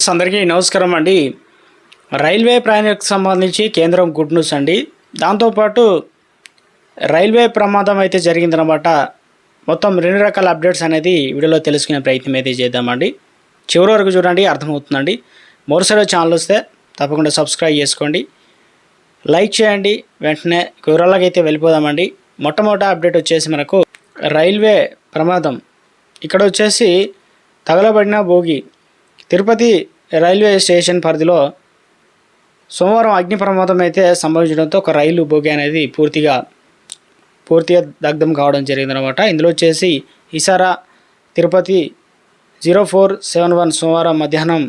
అందరికీ నమస్కారం అండి. రైల్వే ప్రయాణికు సంబంధించి కేంద్రం గుడ్ న్యూస్ అండి. దాంతోపాటు రైల్వే ప్రమాదం అయితే జరిగిందనమాట మొత్తం రెండు రకాల అప్డేట్స్ అనేది వీడియోలో తెలుసుకునే ప్రయత్నం అయితే చేద్దామండి. చివరి వరకు చూడండి అర్థమవుతుందండి. మరోసారి ఛానల్ వస్తే తప్పకుండా సబ్స్క్రైబ్ చేసుకోండి. లైక్ చేయండి వెంటనే వివరాలకు అయితే వెళ్ళిపోదామండి. మొట్టమొదటి అప్డేట్ వచ్చేసి మనకు రైల్వే ప్రమాదం. ఇక్కడ వచ్చేసి తగలబడిన భోగి తిరుపతి రైల్వే స్టేషన్ పరిధిలో సోమవారం అగ్ని ప్రమాదం అయితే సంభవించడంతో ఒక రైలు బోగి అనేది పూర్తిగా పూర్తిగా దగ్ధం కావడం జరిగిందనమాట ఇందులో వచ్చేసి ఇసారా Tirupati zero four seven one సోమవారం మధ్యాహ్నం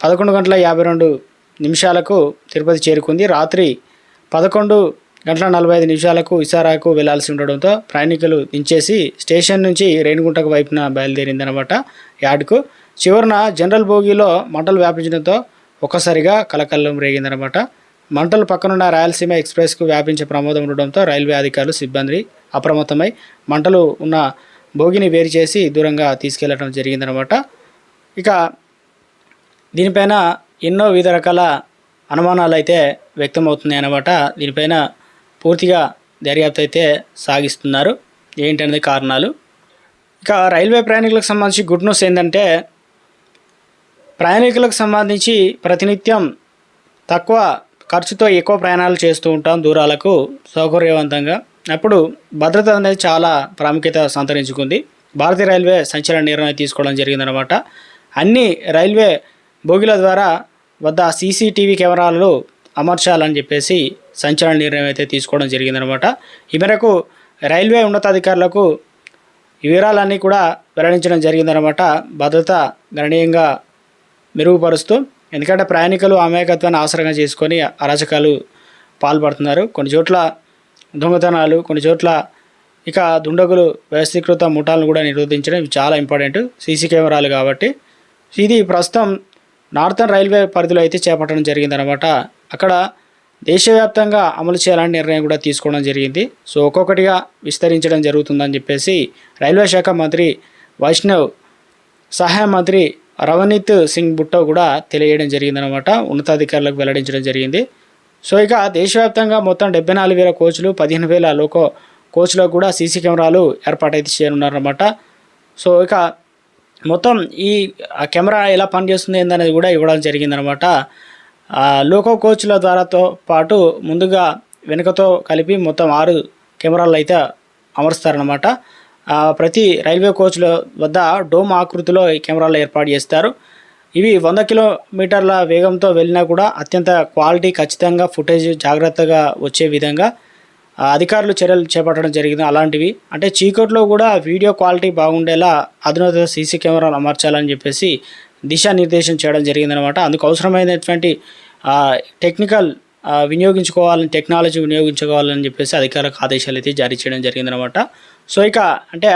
పదకొండు గంటల యాభై రెండు నిమిషాలకు తిరుపతి చేరుకుంది. రాత్రి పదకొండు గంటల నలభై ఐదు నిమిషాలకు ఇసారాకు వెళ్ళాల్సి ఉండడంతో ప్రయాణికులు దించేసి స్టేషన్ నుంచి రేణిగుంటకు వైపున బయలుదేరిందనమాట యార్డ్కు. చివరన జనరల్ భోగిలో మంటలు వ్యాపించడంతో ఒక్కసారిగా కలకల్లం రేగిందనమాట. మంటలు పక్కనున్న రాయలసీమ ఎక్స్ప్రెస్కు వ్యాపించే ప్రమాదం ఉండడంతో రైల్వే అధికారులు సిబ్బంది అప్రమత్తమై మంటలు ఉన్న భోగిని వేరు చేసి దూరంగా తీసుకెళ్ళడం జరిగిందనమాట. ఇక దీనిపైన ఎన్నో వివిధ రకాల అనుమానాలు అయితే వ్యక్తమవుతున్నాయి అన్నమాట. దీనిపైన పూర్తిగా దర్యాప్తు అయితే సాగిస్తున్నారు. ఏంటనేది కారణాలు? ఇక రైల్వే ప్రయాణికులకు సంబంధించి గుడ్ న్యూస్ ఏంటంటే ప్రయాణికులకు సంబంధించి ప్రతినిత్యం తక్కువ ఖర్చుతో ఎక్కువ ప్రయాణాలు చేస్తూ ఉంటాం దూరాలకు సౌకర్యవంతంగా. అప్పుడు భద్రత అనేది చాలా ప్రాముఖ్యత సంతరించుకుంది. భారతీయ రైల్వే సంచలన నిర్ణయం తీసుకోవడం జరిగిందనమాట అన్ని రైల్వే బోగిల ద్వారా వద్ద సీసీటీవీ కెమెరాలు అమర్చాలని చెప్పేసి సంచలన నిర్ణయం అయితే తీసుకోవడం జరిగిందనమాట ఈ మేరకు రైల్వే ఉన్నతాధికారులకు వివరాలన్నీ కూడా వెల్లడించడం జరిగిందనమాట భద్రత గణనీయంగా మెరుగుపరుస్తూ ఎందుకంటే ప్రయాణికులు అమాయకత్వాన్ని ఆసరంగా చేసుకొని అరాచకాలు పాల్పడుతున్నారు. కొన్ని చోట్ల దొంగతనాలు కొన్ని చోట్ల ఇక దుండగులు వ్యవస్థీకృత ముఠాలను కూడా నిరోధించడం చాలా ఇంపార్టెంట్. సీసీ కెమెరాలు కాబట్టి. ఇది ప్రస్తుతం నార్థన్ రైల్వే పరిధిలో అయితే చేపట్టడం జరిగిందనమాట అక్కడ దేశవ్యాప్తంగా అమలు చేయాలని నిర్ణయం కూడా తీసుకోవడం జరిగింది. సో ఒక్కొక్కటిగా విస్తరించడం జరుగుతుందని చెప్పేసి రైల్వే శాఖ మంత్రి వైష్ణవ్ సహాయ మంత్రి రవనీత్ సింగ్ బుట్టో కూడా తెలియజేయడం జరిగిందనమాట ఉన్నతాధికారులకు వెల్లడించడం జరిగింది. సో ఇక దేశవ్యాప్తంగా మొత్తం డెబ్బై నాలుగు వేల కోచ్లు పదిహేను వేల లోకో కోచ్లకు కూడా సీసీ కెమెరాలు ఏర్పాటైతే చేయనున్నారన్నమాట. సో ఇక మొత్తం ఈ కెమెరా ఎలా పనిచేస్తుంది ఏందనేది కూడా ఇవ్వడం జరిగిందనమాట లోకో కోచ్ల ద్వారాతో పాటు ముందుగా వెనుకతో కలిపి మొత్తం ఆరు కెమెరాలు అయితే అమరుస్తారనమాట ప్రతి రైల్వే కోచ్ల వద్ద డోమ్ ఆకృతిలో ఈ కెమెరాలు ఏర్పాటు చేస్తారు. ఇవి వంద కిలోమీటర్ల వేగంతో వెళ్ళినా కూడా అత్యంత క్వాలిటీ ఖచ్చితంగా ఫుటేజ్ జాగ్రత్తగా వచ్చే విధంగా అధికారులు చర్యలు చేపట్టడం జరిగింది. అలాంటివి అంటే చీకట్లో కూడా వీడియో క్వాలిటీ బాగుండేలా అధునాత సీసీ కెమెరాలు అమర్చాలని చెప్పేసి దిశానిర్దేశం చేయడం జరిగిందనమాట అందుకు అవసరమైనటువంటి టెక్నికల్ వినియోగించుకోవాలని టెక్నాలజీ వినియోగించుకోవాలని చెప్పేసి అధికారిక ఆదేశాలు అయితే జారీ చేయడం జరిగిందనమాట సో ఇక అంటే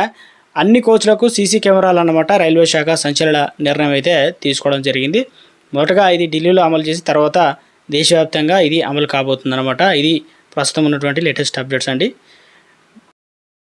అన్ని కోచ్లకు సీసీ కెమెరాలు అన్నమాట రైల్వే శాఖ సంచలన నిర్ణయం అయితే తీసుకోవడం జరిగింది. మొదటగా ఇది ఢిల్లీలో అమలు చేసి తర్వాత దేశవ్యాప్తంగా ఇది అమలు కాబోతుందన్నమాట. ఇది ప్రస్తుతం ఉన్నటువంటి లేటెస్ట్ అప్డేట్స్ అండి.